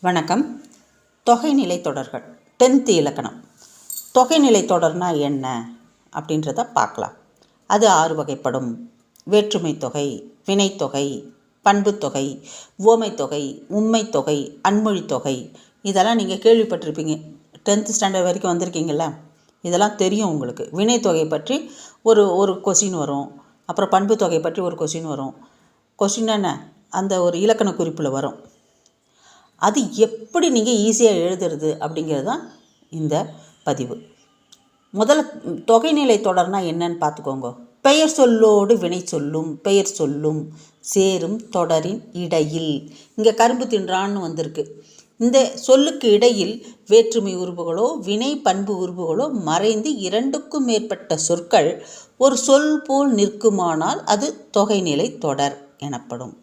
வணக்கம். தொகைநிலை தொடர்கள். டென்த்து இலக்கணம். தொகைநிலை தொடர்னா என்ன? அப்படின்றத பார்க்கலாம். அது ஆறு வகைப்படும். வேற்றுமை தொகை வினைத்தொகை பண்புத்தொகை உவமைத்தொகை உண்மைத்தொகை அன்மொழித்தொகை இதெல்லாம் நீங்கள் கேள்விப்பட்டிருப்பீங்க. டென்த்து ஸ்டாண்டர்ட் வரைக்கும் வந்திருக்கீங்கள இதெல்லாம் தெரியும் உங்களுக்கு. வினைத்தொகை பற்றி ஒரு ஒரு கொஷின் வரும். அப்புறம் பண்புத்தொகை பற்றி ஒரு கொஷின் வரும். கொஷின் என்ன? அந்த ஒரு இலக்கண குறிப்பில் வரும். அது எப்படி நீங்கள் ஈஸியாக எழுதுறது அப்படிங்கிறது தான் இந்த பதிவு. முதல்ல தொகைநிலை தொடர்னா என்னன்னு பார்த்துக்கோங்க. பெயர் சொல்லோடு வினை சொல்லும் பெயர் சொல்லும் சேரும் தொடரின் இடையில். இங்கே கரும்பு தின்றான்னு வந்திருக்கு. இந்த சொல்லுக்கு இடையில் வேற்றுமை உருவுகளோ வினை பண்பு உருவுகளோ மறைந்து இரண்டுக்கும் மேற்பட்ட சொற்கள் ஒரு சொல் போல் நிற்குமானால் அது தொகைநிலை தொடர் எனப்படும்.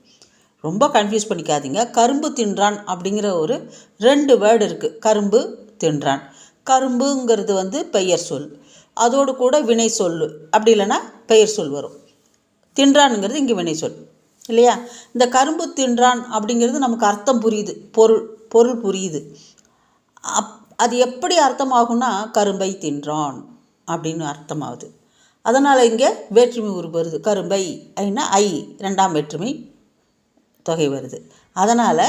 ரொம்ப கன்ஃபியூஸ் பண்ணிக்காதீங்க. கரும்பு தின்றான் அப்படிங்கிற ஒரு ரெண்டு வேர்டு இருக்குது கரும்பு தின்றான். கரும்புங்கிறது வந்து பெயர் சொல். அதோடு கூட வினை சொல். அப்படி இல்லைன்னா பெயர் சொல் வரும். தின்றானுங்கிறது இங்கே வினை சொல். இல்லையா? இந்த கரும்பு தின்றான் அப்படிங்கிறது நமக்கு அர்த்தம் புரியுது. பொருள் பொருள் புரியுது. அப் அது எப்படி அர்த்தமாகும்னா கரும்பை தின்றான் அப்படின்னு அர்த்தமாகுது. அதனால் இங்கே வேற்றுமை உருவருது. கரும்பை ஐனா ஐ ரெண்டாம் வேற்றுமை தொகை வருது. அதனால்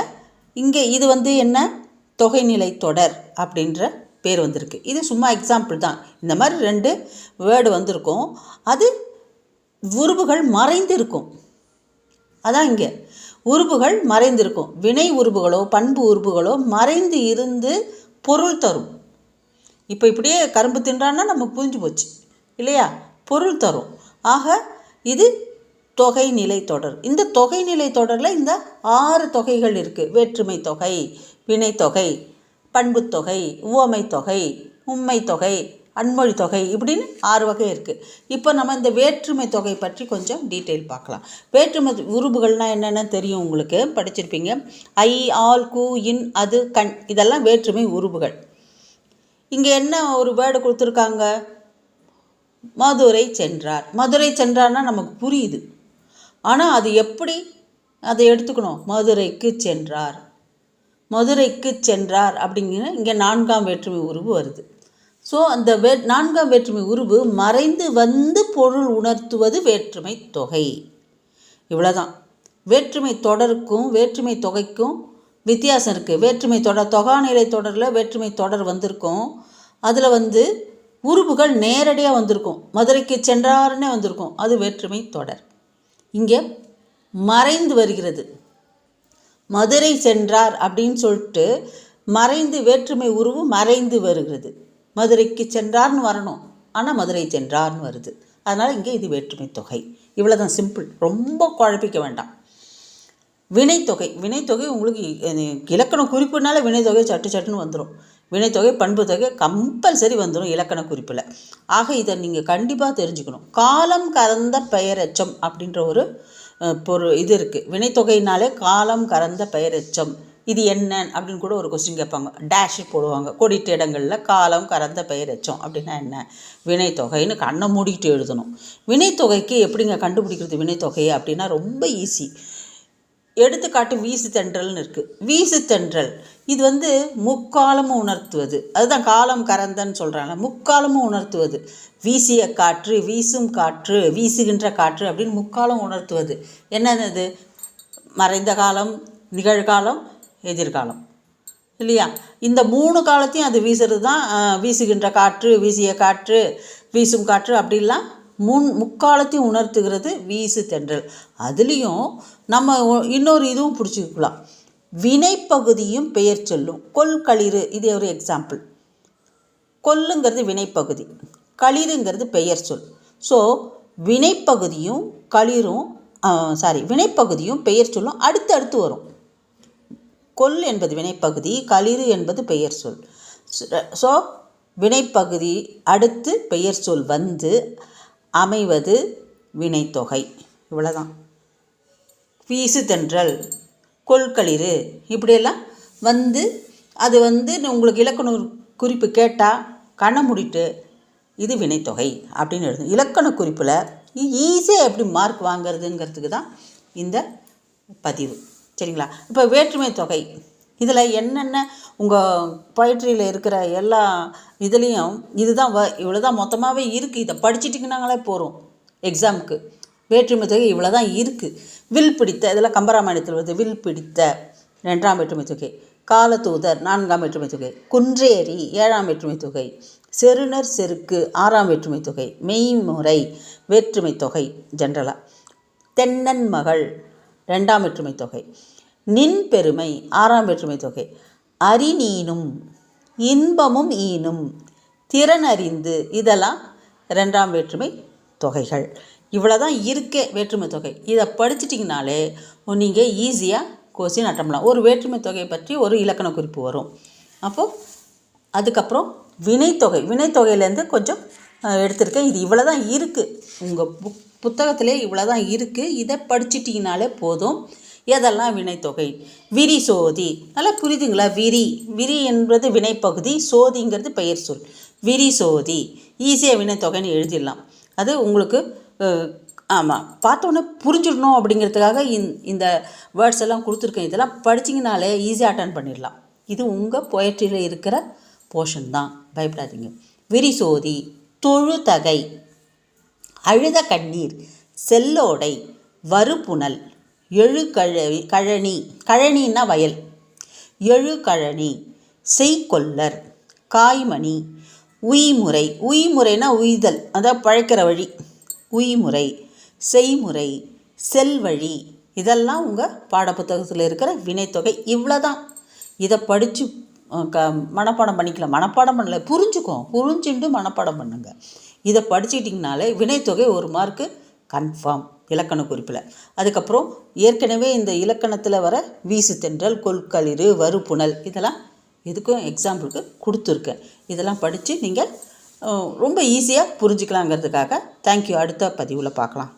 இங்கே இது வந்து என்ன? தொகைநிலை தொடர் அப்படின்ற பேர் வந்திருக்கு. இது சும்மா எக்ஸாம்பிள் தான். இந்த மாதிரி ரெண்டு வேர்டு வந்திருக்கும். அது உருவுகள் மறைந்திருக்கும். அதான் இங்கே. உருவுகள் மறைந்திருக்கும். வினை உருவுகளோ பண்பு உருவுகளோ மறைந்து இருந்து பொருள் தரும். இப்போ இப்படியே கரும்பு தின்றான்னா நம்ம புரிஞ்சு போச்சு. இல்லையா? பொருள் தரும். ஆக இது தொகைநிலை தொடர். இந்த தொகைநிலை தொடரில் இந்த ஆறு தொகைகள் இருக்குது வேற்றுமை தொகை வினைத்தொகை பண்புத்தொகை உவமைத்தொகை தொகை உண்மை தொகை அன்மொழி தொகை இப்படின்னு ஆறு வகை இருக்குது இப்போ நம்ம இந்த வேற்றுமை தொகை பற்றி கொஞ்சம் டீட்டெயில் பார்க்கலாம். வேற்றுமை உருபுகள்னால் என்னென்னு தெரியும் உங்களுக்கு? படிச்சிருப்பீங்க. ஐ ஆல் கூ இன் அது கண். இதெல்லாம் வேற்றுமை உருபுகள். இங்கே என்ன ஒரு வேர்டு கொடுத்துருக்காங்க? மதுரை சென்றார். மதுரை சென்றார்னா நமக்கு புரியுது. ஆனால் அது எப்படி? அதை எடுத்துக்கணும். மதுரைக்கு சென்றார். மதுரைக்கு சென்றார் அப்படிங்கிற இங்கே நான்காம் வேற்றுமை உருவு வருது. ஸோ அந்த வே நான்காம் வேற்றுமை உருவு மறைந்து வந்து பொருள் உணர்த்துவது வேற்றுமை தொகை. இவ்வளோதான் வேற்றுமை தொடருக்கும் வேற்றுமை தொகைக்கும் வித்தியாசம் இருக்குது வேற்றுமை தொடர் தொகாநிலை தொடரில் வேற்றுமை தொடர் வந்திருக்கும். அதில் வந்து உருவுகள் நேரடியாக வந்திருக்கும். மதுரைக்கு சென்றாருன்னே வந்திருக்கும். அது வேற்றுமை தொடர். இங்கே மறைந்து வருகிறது. மதுரை சென்றார் அப்படின்னு சொல்லிட்டு மறைந்து வேற்றுமை உருவு மறைந்து வருகிறது. மதுரைக்கு சென்றார்னு வரணும். ஆனால் மதுரை சென்றார்னு வருது. அதனால் இங்கே இது வேற்றுமை தொகை. இவ்வளோ தான் சிம்பிள். ரொம்ப குழப்பிக்க வேண்டாம். வினைத்தொகை. வினைத்தொகை உங்களுக்கு இலக்கணம் குறிப்புனால வினைத்தொகை சட்டு சட்டுன்னு வந்துடும் வினைத்தொகை பண்பு தொகை கம்பல்சரி வந்துடும் இலக்கண குறிப்பில். ஆக இதை நீங்கள் கண்டிப்பாக தெரிஞ்சுக்கணும். காலம் கறந்த பெயரெச்சம் அப்படின்ற ஒரு பொரு இது இருக்குது வினைத்தொகைனாலே காலம் கறந்த பெயரெச்சம். இது என்ன அப்படின்னு கூட ஒரு கொஸ்டின் கேட்பாங்க. டேஷ் போடுவாங்க. கொடிட்ட இடங்களில் காலம் கறந்த பெயரெச்சம் அப்படின்னா என்ன? வினைத்தொகைன்னு கண்ணை மூடிக்கிட்டு எழுதணும். வினைத்தொகைக்கு எப்படிங்க கண்டுபிடிக்கிறது வினைத்தொகையை அப்படின்னா ரொம்ப ஈஸி எடுத்துக்காட்டு வீசு தென்றல்னு இருக்குது வீசு தென்றல். இது வந்து முக்காலமும் உணர்த்துவது. அதுதான் காலம் கறந்தன்னு சொல்கிறாங்க முக்காலமும் உணர்த்துவது. வீசிய காற்று வீசும் காற்று வீசுகின்ற காற்று அப்படின்னு முக்காலம் உணர்த்துவது. என்னது? மறைந்த காலம் நிகழ்காலம் எதிர்காலம். இல்லையா? இந்த மூணு காலத்தையும் அது வீசுறது தான் வீசுகின்ற காற்று வீசிய காற்று வீசும் காற்று அப்படிலாம் முன் முக்காலத்தையும் உணர்த்துகிறது வீசு தென்றல். அதுலேயும் நம்ம இன்னொரு இதுவும் பிடிச்சிக்கலாம். வினைப்பகுதியும் பெயர் சொல்லும். கொல் களிறு இது ஒரு எக்ஸாம்பிள் கொல்லுங்கிறது வினைப்பகுதி. களிறுங்கிறது பெயர் சொல். ஸோ வினைப்பகுதியும் களிரும் சாரி வினைப்பகுதியும் பெயர் சொல்லும். அடுத்து அடுத்து வரும். கொல் என்பது வினைப்பகுதி களிறு என்பது பெயர் சொல். ஸோ வினைப்பகுதி அடுத்து பெயர் சொல் வந்து அமைவது வினைத்தொகை. இவ்வளோதான் வீசு தென்றல் கொள்களிறு இப்படியெல்லாம் வந்து அது வந்து உங்களுக்கு இலக்கண குறிப்பு கேட்டால் கண்ணை முடிட்டு இது வினைத்தொகை அப்படின்னு எழுதும் இலக்கண குறிப்பில் ஈஸியாக எப்படி மார்க் வாங்கிறதுங்கிறதுக்கு தான் இந்த பதிவு. சரிங்களா? இப்போ வேற்றுமை தொகை. இதில் என்னென்ன உங்கள் பொயட்ரியில் இருக்கிற எல்லா இதுலேயும் இதுதான் வ இவ்வளோ தான் மொத்தமாகவே இருக்குது இதை படிச்சுட்டிங்கனாங்களே போகிறோம் எக்ஸாமுக்கு வேற்றுமை தொகை இவ்வளோ தான் இருக்குது வில் பிடித்த இதில் கம்பராமாயணத்தில் வருது. வில் பிடித்த ரெண்டாம் வேற்றுமை தொகை. காலத்தூதர் நான்காம் வேற்றுமை தொகை. குன்றேரி ஏழாம் வேற்றுமை தொகை. செருணர் செருக்கு ஆறாம் வேற்றுமை தொகை. மெய்முறை வேற்றுமை தொகை ஜென்ரலாக தென்னன் மகள் ரெண்டாம் வேற்றுமை தொகை. நின் பெருமை ஆறாம் வேற்றுமை தொகை. அறிநீனும் இன்பமும் ஈனும் திறன் அறிந்து இதெல்லாம் ரெண்டாம் வேற்றுமை தொகைகள். இவ்வளோ தான் இருக்கே வேற்றுமை தொகை. இதை படிச்சிட்டிங்கனாலே நீங்கள் ஈஸியாக கொஸ்டின் அட்டம் ஒரு வேற்றுமை தொகையை பற்றி ஒரு இலக்கண குறிப்பு வரும். அப்போது அதுக்கப்புறம் வினைத்தொகை. வினைத்தொகையிலேருந்து கொஞ்சம் எடுத்திருக்கேன். இது இவ்வளோ தான் இருக்குது உங்கள் புக் புத்தகத்திலே இவ்வளோ தான் இருக்குது இதை படிச்சிட்டிங்கனாலே போதும். எதெல்லாம் வினைத்தொகை? விரி சோதி. நல்லா புரியுதுங்களா? விரி. விரி என்பது வினைப்பகுதி சோதிங்கிறது பெயர் சொல். விரி சோதி. ஈஸியாக வினைத்தொகைன்னு எழுதிடலாம். அது உங்களுக்கு ஆமாம் பார்த்தோன்னே புரிஞ்சிடணும் அப்படிங்கிறதுக்காக இந் இந்த வேர்ட்ஸ் எல்லாம் கொடுத்துருக்கேன். இதெல்லாம் படிச்சிங்கனாலே ஈஸியாக அட்டன் பண்ணிடலாம். இது உங்கள் பொயட்ரியில் இருக்கிற போர்ஷன் தான். பயப்படாதீங்க. விரிசோதி தொழுதகை. அழுத கண்ணீர். செல்லோடை. வறுப்புணல். எழுகழவி கழனி கழனின்னா வயல். எழு கழனி செய்கொல்லர் காய்மணி உய்முறை. உய்முறைனா உய்தல் அதான் பழைக்கிற வழி. உய்முறை செய்முறை செல்வழி. இதெல்லாம் உங்கள் பாடப்புத்தகத்தில் இருக்கிற வினைத்தொகை. இவ்வளோ தான் இதை படித்து க மனப்பாடம் பண்ணிக்கலாம். மனப்பாடம் பண்ணல புரிஞ்சுக்கோ. புரிஞ்சுட்டு மனப்பாடம் பண்ணுங்க. இதை படிச்சிட்டிங்கனாலே வினைத்தொகை ஒரு மார்க்கு கன்ஃபார்ம் இலக்கண குறிப்பில். அதுக்கப்புறம் ஏற்கனவே இந்த இலக்கணத்தில் வர வீசு தென்றல் கொல்களிறு வறுப்புணல் இதெல்லாம் இதுக்கும் எக்ஸாம்பிளுக்கு கொடுத்துருக்கேன். இதெல்லாம் படித்து நீங்கள் ரொம்ப ஈஸியாக புரிஞ்சுக்கலாங்கிறதுக்காக தேங்க்யூ அடுத்த பதிவில் பார்க்கலாம்.